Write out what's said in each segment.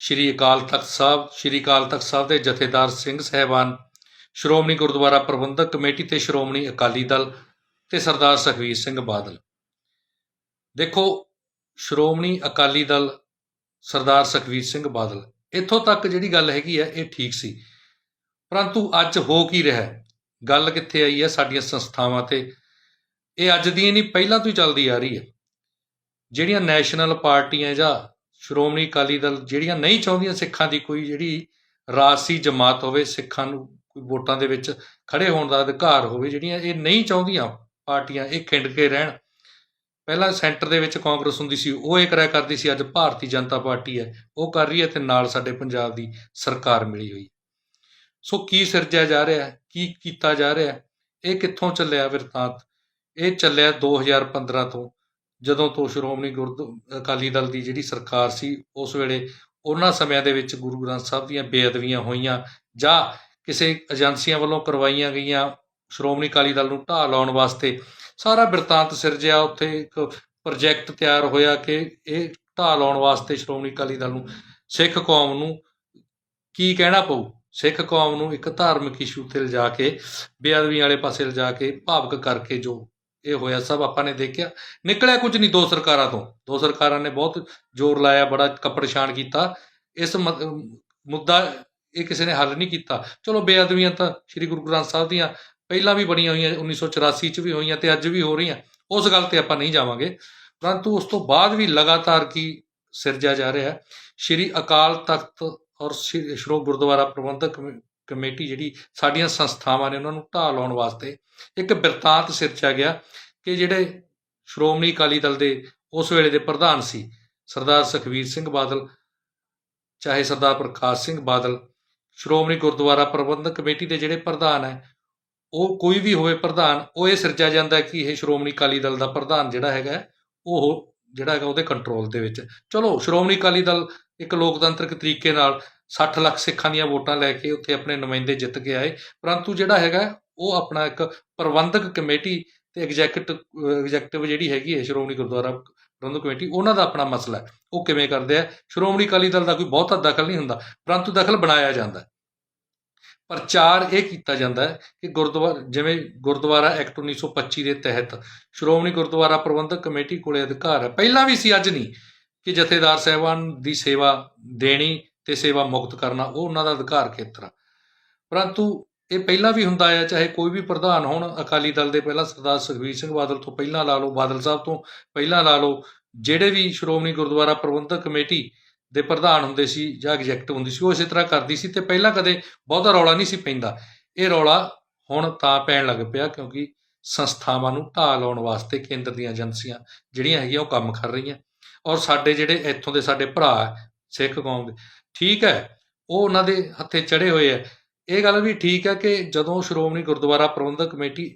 ਸ਼੍ਰੀ ਅਕਾਲ ਤਖਤ ਸਾਹਿਬ, ਸ਼੍ਰੀ ਅਕਾਲ ਤਖਤ ਸਾਹਿਬ ਦੇ ਜਥੇਦਾਰ ਸਿੰਘ ਸਹਿਬਾਨ, ਸ਼੍ਰੋਮਣੀ ਗੁਰਦੁਆਰਾ ਪ੍ਰਬੰਧਕ ਕਮੇਟੀ ਤੇ ਸ਼੍ਰੋਮਣੀ ਅਕਾਲੀ ਦਲ ਤੇ ਸਰਦਾਰ ਸੁਖਬੀਰ ਸਿੰਘ ਬਾਦਲ। ਦੇਖੋ, ਸ਼੍ਰੋਮਣੀ ਅਕਾਲੀ ਦਲ, ਸਰਦਾਰ ਸੁਖਬੀਰ ਸਿੰਘ ਬਾਦਲ, ਇੱਥੋਂ ਤੱਕ ਜਿਹੜੀ ਗੱਲ ਹੈਗੀ ਹੈ, ਇਹ ਠੀਕ ਸੀ। ਪਰੰਤੂ ਅੱਜ ਹੋ ਕੀ ਰਿਹਾ ਗੱਲ ਕਿੱਥੇ ਆਈ ਹੈ ਸਾਡੀਆਂ ਸੰਸਥਾਵਾਂ ਤੇ? ਇਹ ਅੱਜ ਦੀ ਨਹੀਂ, ਪਹਿਲਾਂ ਤੋਂ ਹੀ ਚੱਲਦੀ ਆ ਰਹੀ ਹੈ। ਜਿਹੜੀਆਂ ਨੈਸ਼ਨਲ ਪਾਰਟੀਆਂ ਜਾਂ ਸ਼੍ਰੋਮਣੀ ਅਕਾਲੀ ਦਲ ਜਿਹੜੀਆਂ ਨਹੀਂ ਚਾਹੁੰਦੀਆਂ ਸਿੱਖਾਂ ਦੀ ਕੋਈ ਜਿਹੜੀ ਰਾਜਸੀ ਜਮਾਤ ਹੋਵੇ, ਸਿੱਖਾਂ ਨੂੰ ਕੋਈ ਵੋਟਾਂ ਦੇ ਵਿੱਚ ਖੜੇ ਹੋਣ ਦਾ ਅਧਿਕਾਰ ਹੋਵੇ, ਜਿਹੜੀਆਂ ਇਹ ਨਹੀਂ ਚਾਹੁੰਦੀਆਂ ਪਾਰਟੀਆਂ ਇਹ ਖਿੰਡ ਕੇ ਰਹਿਣ। ਪਹਿਲਾਂ ਸੈਂਟਰ ਦੇ ਵਿੱਚ ਕਾਂਗਰਸ ਹੁੰਦੀ ਸੀ, ਉਹ ਇਹ ਕਰਿਆ ਕਰਦੀ ਸੀ, ਅੱਜ ਭਾਰਤੀ ਜਨਤਾ ਪਾਰਟੀ ਹੈ, ਉਹ ਕਰ ਰਹੀ ਹੈ ਤੇ ਨਾਲ ਸਾਡੇ ਪੰਜਾਬ ਦੀ ਸਰਕਾਰ ਮਿਲੀ ਹੋਈ। ਸੋ ਕੀ ਸਿਰਜਿਆ ਜਾ ਰਿਹਾ ਹੈ, ਕੀ ਕੀਤਾ ਜਾ ਰਿਹਾ ਹੈ, ਇਹ ਕਿੱਥੋਂ ਚੱਲਿਆ ਵਰਤਾਂਤ? ਇਹ ਚੱਲਿਆ 2015 ਤੋਂ। ਜਦੋਂ ਤੋਂ ਸ਼੍ਰੋਮਣੀ ਗੁਰਦ, ਅਕਾਲੀ ਦਲ ਦੀ ਜਿਹੜੀ ਸਰਕਾਰ ਸੀ, ਉਸ ਵੇਲੇ ਉਹਨਾਂ ਸਮਿਆਂ ਦੇ ਵਿੱਚ ਗੁਰੂ ਗ੍ਰੰਥ ਸਾਹਿਬ ਦੀਆਂ ਬੇਅਦਬੀਆਂ ਹੋਈਆਂ ਜਾਂ ਕਿਸੇ ਏਜੰਸੀਆਂ ਵੱਲੋਂ ਕਰਵਾਈਆਂ ਗਈਆਂ ਸ਼੍ਰੋਮਣੀ ਅਕਾਲੀ ਦਲ ਨੂੰ ਢਾਹ ਲਾਉਣ ਵਾਸਤੇ, ਸਾਰਾ ਬਿਰਤਾਂਤ ਸਿਰਜਿਆ, ਉੱਥੇ ਇੱਕ ਪ੍ਰੋਜੈਕਟ ਤਿਆਰ ਹੋਇਆ ਕਿ ਇਹ ਢਾਹ ਲਾਉਣ ਵਾਸਤੇ ਸ਼੍ਰੋਮਣੀ ਅਕਾਲੀ ਦਲ ਨੂੰ ਸਿੱਖ ਕੌਮ ਨੂੰ ਕੀ ਕਹਿਣਾ ਪਊ? ਸਿੱਖ ਕੌਮ ਨੂੰ ਇੱਕ ਧਾਰਮਿਕ ਇਸ਼ੂ ਤੇ ਲਿਜਾ ਕੇ ਬੇਅਦਬੀ ਵਾਲੇ ਪਾਸੇ ਲਿਜਾ ਕੇ ਭਾਵਕ ਕਰਕੇ ਜੋ ਇਹ ਹੋਇਆ, ਸਭ ਆਪਾਂ ਨੇ ਦੇਖਿਆ। ਨਿਕਲਿਆ ਕੁਝ ਨਹੀਂ ਦੋ ਸਰਕਾਰਾਂ ਤੋਂ। ਦੋ ਸਰਕਾਰਾਂ ਨੇ ਬਹੁਤ ਜ਼ੋਰ ਲਾਇਆ, ਬੜਾ ਕੱਪੜਛਾਣ ਕੀਤਾ। ਇਸ ਮੁੱਦਾ ਇਹ ਕਿਸੇ ਨੇ ਹੱਲ ਨਹੀਂ ਕੀਤਾ। ਚਲੋ ਬੇਅਦਬੀਆਂ ਤਾਂ ਸ੍ਰੀ ਗੁਰੂ ਗ੍ਰੰਥ ਸਾਹਿਬ ਦੀਆਂ ਪਹਿਲਾਂ ਵੀ ਬਣੀਆਂ ਹੋਈਆਂ 1984 ਚ ਵੀ ਹੋਈਆਂ ਤੇ ਅੱਜ ਵੀ ਹੋ ਰਹੀਆਂ। ਉਸ ਗੱਲ ਤੇ ਆਪਾਂ ਨਹੀਂ ਜਾਵਾਂਗੇ। ਪਰੰਤੂ ਉਸ ਤੋਂ ਬਾਅਦ ਵੀ ਲਗਾਤਾਰ ਕੀ ਸਿਰਜਿਆ ਜਾ ਰਿਹਾ ਹੈ। ਸ੍ਰੀ ਅਕਾਲ ਤਖਤ ਔਰ ਸ੍ਰੀ ਸ਼੍ਰੋ ਗੁਰਦੁਆਰਾ ਪ੍ਰਬੰਧਕ ਕਮੇ- ਕਮੇਟੀ ਜਿਹੜੀ ਸਾਡੀਆਂ ਸੰਸਥਾਵਾਂ ਨੇ ਉਹਨਾਂ ਨੂੰ ਢਾਹ ਲਾਉਣ ਵਾਸਤੇ ਇੱਕ ਬਿਰਤਾਂਤ ਸਿਰਜਿਆ ਗਿਆ ਕਿ ਜਿਹੜੇ ਸ਼੍ਰੋਮਣੀ ਅਕਾਲੀ ਦਲ ਦੇ ਉਸ ਵੇਲੇ ਦੇ ਪ੍ਰਧਾਨ ਸੀ, ਸਰਦਾਰ ਸੁਖਬੀਰ ਸਿੰਘ ਬਾਦਲ, ਚਾਹੇ ਸਰਦਾਰ ਪ੍ਰਕਾਸ਼ ਸਿੰਘ ਬਾਦਲ, ਸ਼੍ਰੋਮਣੀ ਗੁਰਦੁਆਰਾ ਪ੍ਰਬੰਧਕ ਕਮੇਟੀ ਦੇ ਜਿਹੜੇ ਪ੍ਰਧਾਨ ਹੈ, ਉਹ ਕੋਈ ਵੀ ਹੋਵੇ ਪ੍ਰਧਾਨ, ਉਹ ਇਹ ਸਿਰਜਿਆ ਜਾਂਦਾ ਕਿ ਇਹ ਸ਼੍ਰੋਮਣੀ ਅਕਾਲੀ ਦਲ ਦਾ ਪ੍ਰਧਾਨ ਜਿਹੜਾ ਹੈਗਾ ਉਹ ਜਿਹੜਾ ਹੈਗਾ ਉਹਦੇ ਕੰਟਰੋਲ ਦੇ ਵਿੱਚ। ਚਲੋ, ਸ਼੍ਰੋਮਣੀ ਅਕਾਲੀ ਦਲ ਇੱਕ ਲੋਕਤੰਤਰਿਕ ਤਰੀਕੇ ਨਾਲ 60 ਲੱਖ ਸਿੱਖਾਂ ਦੀਆਂ ਵੋਟਾਂ ਲੈ ਕੇ ਉੱਥੇ ਆਪਣੇ ਨੁਮਾਇੰਦੇ ਜਿੱਤ ਕੇ ਆਏ। ਪਰੰਤੂ ਜਿਹੜਾ ਹੈਗਾ, ਉਹ ਆਪਣਾ ਇੱਕ ਪ੍ਰਬੰਧਕ ਕਮੇਟੀ ਤੇ ਐਗਜ਼ੈਕਟਿਵ ਐਗਜ਼ੈਕਟਿਵ ਜਿਹੜੀ ਹੈਗੀ ਹੈ, ਸ਼੍ਰੋਮਣੀ ਗੁਰਦੁਆਰਾ ਪ੍ਰਬੰਧਕ ਕਮੇਟੀ, ਉਹਨਾਂ ਦਾ ਆਪਣਾ ਮਸਲਾ ਹੈ। ਉਹ ਕਿਵੇਂ ਕਰਦੇ ਆ? ਸ਼੍ਰੋਮਣੀ ਅਕਾਲੀ ਦਲ ਦਾ ਕੋਈ ਬਹੁਤਾ ਦਖਲ ਨਹੀਂ ਹੁੰਦਾ, ਪਰੰਤੂ ਦਖਲ ਬਣਾਇਆ ਜਾਂਦਾ ਹੈ। ਪ੍ਰਚਾਰ ਇਹ ਕੀਤਾ ਜਾਂਦਾ ਹੈ ਕਿ ਗੁਰਦੁਆਰਾ ਜਿਵੇਂ ਗੁਰਦੁਆਰਾ ਐਕਟ 1925 ਦੇ ਤਹਿਤ ਸ਼੍ਰੋਮਣੀ ਗੁਰਦੁਆਰਾ ਪ੍ਰਬੰਧਕ ਕਮੇਟੀ ਕੋਲੇ ਅਧਿਕਾਰ ਹੈ। ਪਹਿਲਾਂ ਵੀ ਸੀ, ਅੱਜ ਨਹੀਂ। ਕਿ ਜਥੇਦਾਰ ਸਾਹਿਬਾਨ ਦੀ ਸੇਵਾ ਦੇਣੀ ਤੇ ਸੇਵਾ ਮੁਕਤ ਕਰਨਾ ਉਹ ਉਹਨਾਂ ਦਾ ਅਧਿਕਾਰ ਖੇਤਰ ਆ। ਪਰੰਤੂ ਇਹ ਪਹਿਲਾਂ ਵੀ ਹੁੰਦਾ ਆ ਚਾਹੇ ਕੋਈ ਵੀ ਪ੍ਰਧਾਨ ਹੋਣ ਅਕਾਲੀ ਦਲ ਦੇ ਪਹਿਲਾਂ ਸਰਦਾਰ ਸੁਖਬੀਰ ਸਿੰਘ ਬਾਦਲ ਤੋਂ ਪਹਿਲਾਂ ਲਾ ਲਓ ਬਾਦਲ ਸਾਹਿਬ ਤੋਂ ਪਹਿਲਾਂ ਲਾ ਲਓ ਜਿਹੜੇ ਵੀ ਸ਼੍ਰੋਮਣੀ ਗੁਰਦੁਆਰਾ ਪ੍ਰਬੰਧਕ ਕਮੇਟੀ ਦੇ ਪ੍ਰਧਾਨ ਹੁੰਦੇ ਸੀ ਜਾਂ ਐਗਜ਼ੈਕਟਿਵ ਹੁੰਦੀ ਸੀ ਉਹ ਇਸੇ ਤਰ੍ਹਾਂ ਕਰਦੀ ਸੀ ਤੇ ਪਹਿਲਾਂ ਕਦੇ ਬਹੁਤਾ ਰੌਲਾ ਨਹੀਂ ਸੀ ਪੈਂਦਾ। ਇਹ ਰੌਲਾ ਹੁਣ ਤਾਂ ਪੈਣ ਲੱਗ ਪਿਆ ਕਿਉਂਕਿ ਸੰਸਥਾਵਾਂ ਨੂੰ ਢਾਹ ਲਾਉਣ ਵਾਸਤੇ ਕੇਂਦਰ ਦੀਆਂ ਏਜੰਸੀਆਂ ਜਿਹੜੀਆਂ ਹੈਗੀਆਂ ਉਹ ਕੰਮ ਕਰ ਰਹੀਆਂ। ਔਰ ਸਾਡੇ ਜਿਹੜੇ ਇੱਥੋਂ ਦੇ ਸਾਡੇ ਭਰਾ ਹੈ, ਸਿੱਖ ਕੌਮ ਦੇ ਠੀਕ ਹੈ, ਉਹ ਉਹਨਾਂ ਦੇ ਹੱਥੇ ਚੜੇ ਹੋਏ ਹੈ। ਇਹ ਗੱਲ ਵੀ ਠੀਕ ਹੈ ਕਿ ਜਦੋਂ ਸ਼੍ਰੋਮਣੀ ਗੁਰਦੁਆਰਾ ਪ੍ਰਬੰਧਕ ਕਮੇਟੀ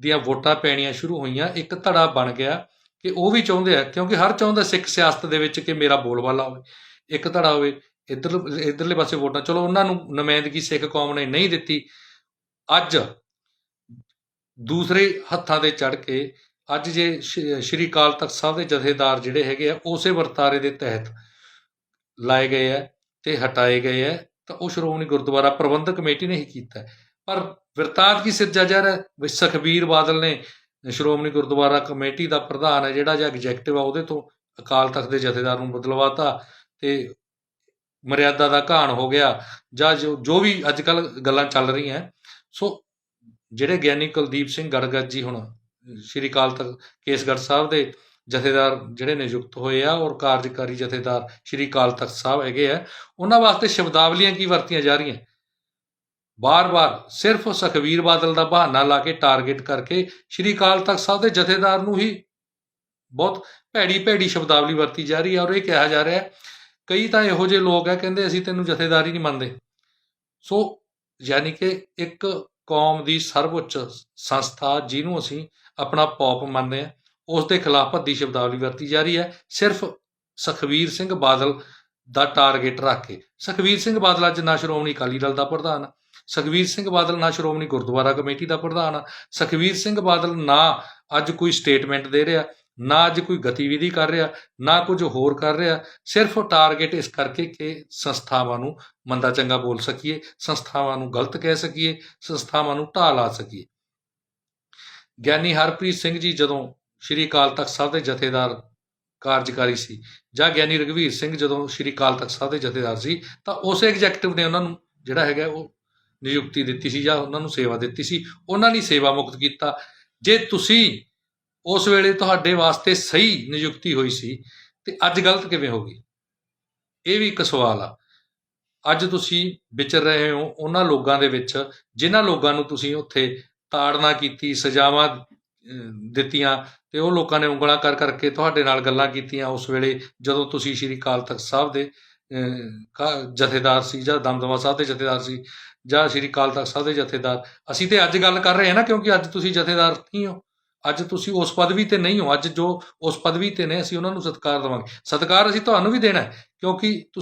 ਦੀਆਂ ਵੋਟਾਂ ਪੈਣੀਆਂ ਸ਼ੁਰੂ ਹੋਈਆਂ, ਇੱਕ ਧੜਾ ਬਣ ਗਿਆ ਕਿ ਉਹ ਵੀ ਚਾਹੁੰਦੇ ਆ, ਕਿਉਂਕਿ ਹਰ ਚਾਹੁੰਦਾ ਸਿੱਖ ਸਿਆਸਤ ਦੇ ਵਿੱਚ ਕਿ ਮੇਰਾ ਬੋਲਬਾਲਾ ਹੋਵੇ, ਇੱਕ ਧੜਾ ਹੋਵੇ ਇੱਧਰ ਇੱਧਰਲੇ ਪਾਸੇ ਵੋਟਾਂ। ਚਲੋ, ਉਹਨਾਂ ਨੂੰ ਨੁਮਾਇੰਦਗੀ ਸਿੱਖ ਕੌਮ ਨੇ ਨਹੀਂ ਦਿੱਤੀ। ਅੱਜ ਦੂਸਰੇ ਹੱਥਾਂ ਤੇ ਚੜ ਕੇ, ਅੱਜ ਜੇ ਸ਼੍ਰੀ ਅਕਾਲ ਤਖਤ ਸਾਹਿਬ ਦੇ ਜਥੇਦਾਰ ਜਿਹੜੇ ਹੈਗੇ ਆ, ਉਸੇ ਵਰਤਾਰੇ ਦੇ ਤਹਿਤ ਲਾਏ ਗਏ ਆ। ਤੇ ਹਟਾਏ ਗਏ ਹੈ ਤਾਂ ਉਹ ਸ਼੍ਰੋਮਣੀ ਗੁਰਦੁਆਰਾ ਪ੍ਰਬੰਧਕ ਕਮੇਟੀ ਨੇ ਹੀ ਕੀਤਾ ਪਰ ਵਿਰਤਾਂਤ ਕੀ ਸਿਰਜਾ ਜਾ ਰਿਹਾ ਵੀ ਸੁਖਬੀਰ ਬਾਦਲ ਨੇ ਸ਼੍ਰੋਮਣੀ ਗੁਰਦੁਆਰਾ ਕਮੇਟੀ ਦਾ ਪ੍ਰਧਾਨ ਹੈ ਜਿਹੜਾ ਜਾਂ ਐਗਜ਼ੈਕਟਿਵ ਆ ਉਹਦੇ ਤੋਂ ਅਕਾਲ ਤਖਤ ਦੇ ਜਥੇਦਾਰ ਨੂੰ ਬਦਲਵਾਤਾ ਤੇ ਮਰਿਆਦਾ ਦਾ ਘਾਣ ਹੋ ਗਿਆ, ਜਾਂ ਜੋ ਵੀ ਅੱਜ ਕੱਲ ਗੱਲਾਂ ਚੱਲ ਰਹੀਆਂ ਸੋ ਜਿਹੜੇ ਗਿਆਨੀ ਕੁਲਦੀਪ ਸਿੰਘ ਗੜਗੜ ਜੀ ਹੁਣ ਸ਼੍ਰੀ ਅਕਾਲ ਤਖਤ ਕੇਸਗੜ੍ਹ ਸਾਹਿਬ ਦੇ ਜਥੇਦਾਰ ਜਿਹੜੇ ਨਿਯੁਕਤ ਹੋਏ ਆ ਔਰ ਕਾਰਜਕਾਰੀ ਜਥੇਦਾਰ ਸ਼੍ਰੀ ਅਕਾਲ ਤਖਤ ਸਾਹਿਬ ਹੈਗੇ ਆ, ਉਹਨਾਂ ਵਾਸਤੇ ਸ਼ਬਦਾਵਲੀਆਂ ਕੀ ਵਰਤੀਆਂ ਜਾ ਰਹੀਆਂ? ਬਾਰ-ਬਾਰ ਸਿਰਫ ਸੁਖਬੀਰ ਬਾਦਲ ਦਾ ਬਹਾਨਾ ਲਾ ਕੇ ਟਾਰਗੇਟ ਕਰਕੇ ਸ਼੍ਰੀ ਅਕਾਲ ਤਖਤ ਸਾਹਿਬ ਦੇ ਜਥੇਦਾਰ ਨੂੰ ਹੀ ਬਹੁਤ ਭੈੜੀ ਭੈੜੀ ਸ਼ਬਦਾਵਲੀ ਵਰਤੀ ਜਾ ਰਹੀ ਹੈ ਔਰ ਇਹ ਕਿਹਾ ਜਾ ਰਿਹਾ ਹੈ, ਕਈ ਤਾਂ ਇਹੋ ਜਿਹੇ ਲੋਕ ਹੈ ਕਹਿੰਦੇ ਅਸੀਂ ਤੈਨੂੰ ਜਥੇਦਾਰ ਹੀ ਨਹੀਂ ਮੰਨਦੇ। ਸੋ ਯਾਨੀ ਕਿ ਇੱਕ ਕੌਮ ਦੀ ਸਰਵਉੱਚ ਸੰਸਥਾ ਜਿਹਨੂੰ ਅਸੀਂ ਆਪਣਾ ਪੌਪ ਮੰਨਦੇ ਹਾਂ ਉਸ ਦੇ ਖਿਲਾਫ ਭੱਦੀ ਸ਼ਬਦਾਵਲੀ ਵਰਤੀ ਜਾ ਰਹੀ ਹੈ ਸਿਰਫ ਸੁਖਬੀਰ ਸਿੰਘ ਬਾਦਲ ਦਾ ਟਾਰਗੇਟ ਰੱਖ ਕੇ ਸੁਖਬੀਰ ਸਿੰਘ ਬਾਦਲ ਅੱਜ ਨਾ ਸ਼੍ਰੋਮਣੀ ਅਕਾਲੀ ਦਲ ਦਾ ਪ੍ਰਧਾਨ ਆ। ਸੁਖਬੀਰ ਸਿੰਘ ਬਾਦਲ ਨਾ ਸ਼੍ਰੋਮਣੀ ਗੁਰਦੁਆਰਾ ਕਮੇਟੀ ਦਾ ਪ੍ਰਧਾਨ ਆ। ਸੁਖਬੀਰ ਸਿੰਘ ਬਾਦਲ ਨਾ ਅੱਜ ਕੋਈ ਸਟੇਟਮੈਂਟ ਦੇ ਰਿਹਾ, ਨਾ ਅੱਜ ਕੋਈ ਗਤੀਵਿਧੀ ਕਰ ਰਿਹਾ, ਨਾ ਕੁਝ ਹੋਰ ਕਰ ਰਿਹਾ ਸਿਰਫ ਟਾਰਗੇਟ ਇਸ ਕਰਕੇ ਕਿ ਸੰਸਥਾਵਾਂ ਨੂੰ ਮੰਦਾ ਚੰਗਾ ਬੋਲ ਸਕੀਏ, ਸੰਸਥਾਵਾਂ ਨੂੰ ਗਲਤ ਕਹਿ ਸਕੀਏ, ਸੰਸਥਾਵਾਂ ਨੂੰ ਢਾਹ ਲਾ ਸਕੀਏ ਗਿਆਨੀ ਹਰਪ੍ਰੀਤ ਸਿੰਘ ਜੀ ਜਦੋਂ ਸ਼੍ਰੀ ਅਕਾਲ ਤਖਤ ਸਾਹਿਬ ਦੇ ਜਥੇਦਾਰ ਕਾਰਜਕਾਰੀ ਸੀ। ਜਾਂ ਗਿਆਨੀ ਰਘਵੀਰ ਸਿੰਘ ਜਦੋਂ ਸ਼੍ਰੀ ਅਕਾਲ ਤਖਤ ਸਾਹਿਬ ਦੇ ਜਥੇਦਾਰ ਸੀ, ਤਾਂ ਉਸੇ ਐਗਜ਼ੈਕਟਿਵ ਨੇ ਉਹਨਾਂ ਨੂੰ ਜਿਹੜਾ ਹੈਗਾ ਉਹ ਨਿਯੁਕਤੀ ਦਿੱਤੀ ਸੀ ਜਾਂ ਉਹਨਾਂ ਨੂੰ ਸੇਵਾ ਦਿੱਤੀ ਸੀ। ਉਹਨਾਂ ਨੇ ਸੇਵਾ ਮੁਕਤ ਕੀਤਾ। ਜੇ ਤੁਸੀਂ ਉਸ ਵੇਲੇ ਤੁਹਾਡੇ ਵਾਸਤੇ ਸਹੀ ਨਿਯੁਕਤੀ ਹੋਈ ਸੀ, ਤੇ ਅੱਜ ਗਲਤ ਕਿਵੇਂ ਹੋ ਗਈ? ਇਹ ਵੀ ਇੱਕ ਸਵਾਲ ਆ। ਅੱਜ ਤੁਸੀਂ ਵਿਚਰ ਰਹੇ ਹੋ ਉਹਨਾਂ ਲੋਕਾਂ ਦੇ ਵਿੱਚ, ਜਿਨ੍ਹਾਂ ਲੋਕਾਂ ਨੂੰ ਤੁਸੀਂ ਉੱਥੇ ਤਾੜਨਾ ਕੀਤੀ, ਸਜ਼ਾਵਾਂ ਦਿੱਤੀਆਂ ਤੇ ਉਹ ਲੋਕਾਂ ਨੇ ਉਂਗਲਾਂ ਕਰ ਕਰਕੇ ਤੁਹਾਡੇ ਨਾਲ ਗੱਲਾਂ ਕੀਤੀਆਂ ਉਸ ਵੇਲੇ ਜਦੋਂ ਤੁਸੀਂ ਸ਼੍ਰੀ ਅਕਾਲ ਤਖਤ ਸਾਹਿਬ ਦੇ ਜਥੇਦਾਰ ਸੀ ਜਾਂ ਦਮਦਮਾ ਸਾਹਿਬ ਦੇ ਜਥੇਦਾਰ ਸੀ ਜਾਂ ਸ਼੍ਰੀ ਅਕਾਲ ਤਖਤ ਸਾਹਿਬ ਦੇ ਜਥੇਦਾਰ, ਅਸੀਂ ਤੇ ਅੱਜ ਗੱਲ ਕਰ ਰਹੇ ਹਾਂ ਨਾ ਕਿਉਂਕਿ ਅੱਜ ਤੁਸੀਂ ਜਥੇਦਾਰ ਨਹੀਂ ਹੋ। ਅੱਜ ਤੁਸੀਂ ਉਸ ਪਦਵੀ ਤੇ ਨਹੀਂ ਹੋ। ਅੱਜ ਜੋ ਉਸ ਪਦਵੀ ਤੇ ਨੇ, ਅਸੀਂ ਉਹਨਾਂ ਨੂੰ ਸਤਿਕਾਰ ਦੇਵਾਂਗੇ। ਸਤਿਕਾਰ ਅਸੀਂ ਤੁਹਾਨੂੰ ਵੀ ਦੇਣਾ ਕਿਉਂਕਿ ਤੁਸੀਂ